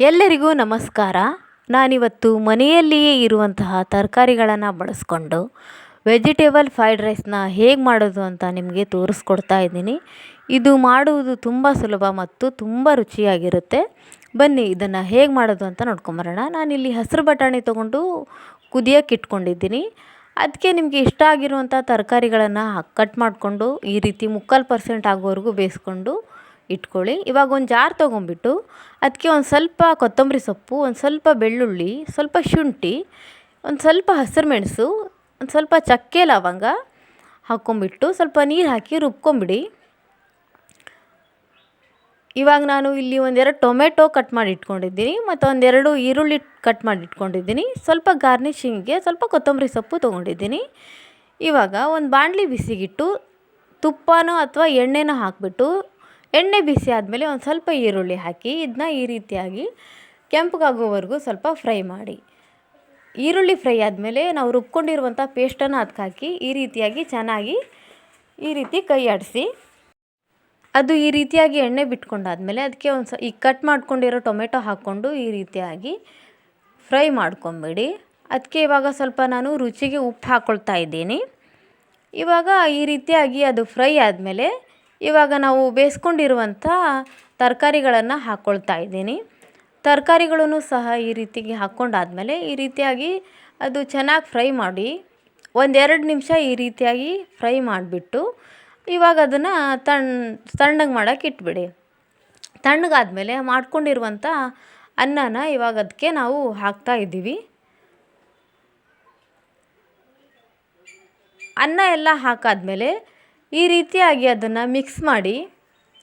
ಎಲ್ಲರಿಗೂ ನಮಸ್ಕಾರ. ನಾನಿವತ್ತು ಮನೆಯಲ್ಲಿಯೇ ಇರುವಂತಹ ತರಕಾರಿಗಳನ್ನು ಬಳಸ್ಕೊಂಡು ವೆಜಿಟೇಬಲ್ ಫ್ರೈಡ್ ರೈಸ್ನ ಹೇಗೆ ಮಾಡೋದು ಅಂತ ನಿಮಗೆ ತೋರಿಸ್ಕೊಡ್ತಾ ಇದ್ದೀನಿ. ಇದು ಮಾಡುವುದು ತುಂಬ ಸುಲಭ ಮತ್ತು ತುಂಬ ರುಚಿಯಾಗಿರುತ್ತೆ. ಬನ್ನಿ, ಇದನ್ನು ಹೇಗೆ ಮಾಡೋದು ಅಂತ ನೋಡ್ಕೊಂಬರೋಣ. ನಾನಿಲ್ಲಿ ಹಸಿರು ಬಟಾಣಿ ತೊಗೊಂಡು ಕುದಿಯೋಕೆ ಇಟ್ಕೊಂಡಿದ್ದೀನಿ. ಅದಕ್ಕೆ ನಿಮಗೆ ಇಷ್ಟ ಆಗಿರುವಂಥ ತರಕಾರಿಗಳನ್ನು ಕಟ್ ಮಾಡಿಕೊಂಡು ಈ ರೀತಿ ಮುಕ್ಕಾಲು ಪರ್ಸೆಂಟ್ ಆಗೋವರೆಗೂ ಬೇಯಿಸ್ಕೊಂಡು ಇಟ್ಕೊಳ್ಳಿ. ಇವಾಗ ಒಂದು ಜಾರ್ ತೊಗೊಂಬಿಟ್ಟು ಅದಕ್ಕೆ ಒಂದು ಸ್ವಲ್ಪ ಕೊತ್ತಂಬರಿ ಸೊಪ್ಪು, ಒಂದು ಸ್ವಲ್ಪ ಬೆಳ್ಳುಳ್ಳಿ, ಸ್ವಲ್ಪ ಶುಂಠಿ, ಒಂದು ಸ್ವಲ್ಪ ಹಸಿರು ಮೆಣಸು, ಒಂದು ಸ್ವಲ್ಪ ಚಕ್ಕೆ ಲವಂಗ ಹಾಕ್ಕೊಂಬಿಟ್ಟು ಸ್ವಲ್ಪ ನೀರು ಹಾಕಿ ರುಬ್ಕೊಂಬಿಡಿ. ಇವಾಗ ನಾನು ಇಲ್ಲಿ ಒಂದೆರಡು ಟೊಮೆಟೊ ಕಟ್ ಮಾಡಿ ಇಟ್ಕೊಂಡಿದ್ದೀನಿ ಮತ್ತು ಒಂದೆರಡು ಈರುಳ್ಳಿ ಕಟ್ ಮಾಡಿ ಇಟ್ಕೊಂಡಿದ್ದೀನಿ. ಸ್ವಲ್ಪ ಗಾರ್ನಿಷಿಂಗ್ಗೆ ಸ್ವಲ್ಪ ಕೊತ್ತಂಬರಿ ಸೊಪ್ಪು ತೊಗೊಂಡಿದ್ದೀನಿ. ಇವಾಗ ಒಂದು ಬಾಣಲಿ ಬಿಸಿಗಿಟ್ಟು ತುಪ್ಪನೋ ಅಥವಾ ಎಣ್ಣೆನೋ ಹಾಕಿಬಿಟ್ಟು ಎಣ್ಣೆ ಬಿಸಿ ಆದಮೇಲೆ ಒಂದು ಸ್ವಲ್ಪ ಈರುಳ್ಳಿ ಹಾಕಿ ಇದನ್ನ ಈ ರೀತಿಯಾಗಿ ಕೆಂಪಗಾಗೋವರೆಗೂ ಸ್ವಲ್ಪ ಫ್ರೈ ಮಾಡಿ. ಈರುಳ್ಳಿ ಫ್ರೈ ಆದಮೇಲೆ ನಾವು ರುಬ್ಕೊಂಡಿರುವಂಥ ಪೇಸ್ಟನ್ನು ಅದಕ್ಕೆ ಹಾಕಿ, ಈ ರೀತಿಯಾಗಿ ಚೆನ್ನಾಗಿ ಈ ರೀತಿ ಕೈ ಆಡಿಸಿ. ಅದು ಈ ರೀತಿಯಾಗಿ ಎಣ್ಣೆ ಬಿಟ್ಕೊಂಡಾದಮೇಲೆ ಅದಕ್ಕೆ ಒಂದು ಸ, ಈ ಕಟ್ ಮಾಡ್ಕೊಂಡಿರೋ ಟೊಮೆಟೊ ಹಾಕ್ಕೊಂಡು ಈ ರೀತಿಯಾಗಿ ಫ್ರೈ ಮಾಡ್ಕೊಂಬಿಡಿ. ಅದಕ್ಕೆ ಇವಾಗ ಸ್ವಲ್ಪ ನಾನು ರುಚಿಗೆ ಉಪ್ಪು ಹಾಕ್ಕೊಳ್ತಾ ಇದ್ದೀನಿ. ಇವಾಗ ಈ ರೀತಿಯಾಗಿ ಅದು ಫ್ರೈ ಆದಮೇಲೆ ಇವಾಗ ನಾವು ಬೇಯಿಸ್ಕೊಂಡಿರುವಂಥ ತರಕಾರಿಗಳನ್ನು ಹಾಕ್ಕೊಳ್ತಾ ಇದ್ದೀನಿ. ತರಕಾರಿಗಳನ್ನು ಸಹ ಈ ರೀತಿಗೆ ಹಾಕ್ಕೊಂಡಾದಮೇಲೆ ಈ ರೀತಿಯಾಗಿ ಅದು ಚೆನ್ನಾಗಿ ಫ್ರೈ ಮಾಡಿ ಒಂದೆರಡು ನಿಮಿಷ ಈ ರೀತಿಯಾಗಿ ಫ್ರೈ ಮಾಡಿಬಿಟ್ಟು ಇವಾಗ ಅದನ್ನು ತಣ್ಣ ತಣ್ಣಗೆ ಮಾಡೋಕೆ ಇಟ್ಬಿಡಿ. ತಣ್ಣಗಾದಮೇಲೆ ಮಾಡ್ಕೊಂಡಿರುವಂಥ ಅನ್ನನ ಇವಾಗ ಅದಕ್ಕೆ ನಾವು ಹಾಕ್ತಾ ಇದ್ದೀವಿ. ಅನ್ನ ಎಲ್ಲ ಹಾಕಾದ್ಮೇಲೆ ಈ ರೀತಿಯಾಗಿ ಅದನ್ನು ಮಿಕ್ಸ್ ಮಾಡಿ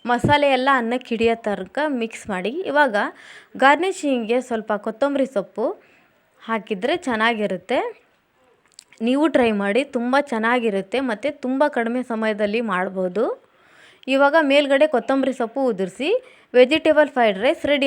ಮಸಾಲೆ ಎಲ್ಲ ಅನ್ನಕ್ಕೆ ಹಿಡಿಯೋ ತನಕ ಮಿಕ್ಸ್ ಮಾಡಿ. ಇವಾಗ ಗಾರ್ನಿಷಿಂಗ್ಗೆ ಸ್ವಲ್ಪ ಕೊತ್ತಂಬರಿ ಸೊಪ್ಪು ಹಾಕಿದರೆ ಚೆನ್ನಾಗಿರುತ್ತೆ. ನೀವು ಟ್ರೈ ಮಾಡಿ ತುಂಬ ಚೆನ್ನಾಗಿರುತ್ತೆ ಮತ್ತು ತುಂಬ ಕಡಿಮೆ ಸಮಯದಲ್ಲಿ ಮಾಡ್ಬೋದು. ಇವಾಗ ಮೇಲ್ಗಡೆ ಕೊತ್ತಂಬರಿ ಸೊಪ್ಪು ಉದುರಿಸಿ ವೆಜಿಟೇಬಲ್ ಫ್ರೈಡ್ ರೈಸ್ ರೆಡಿ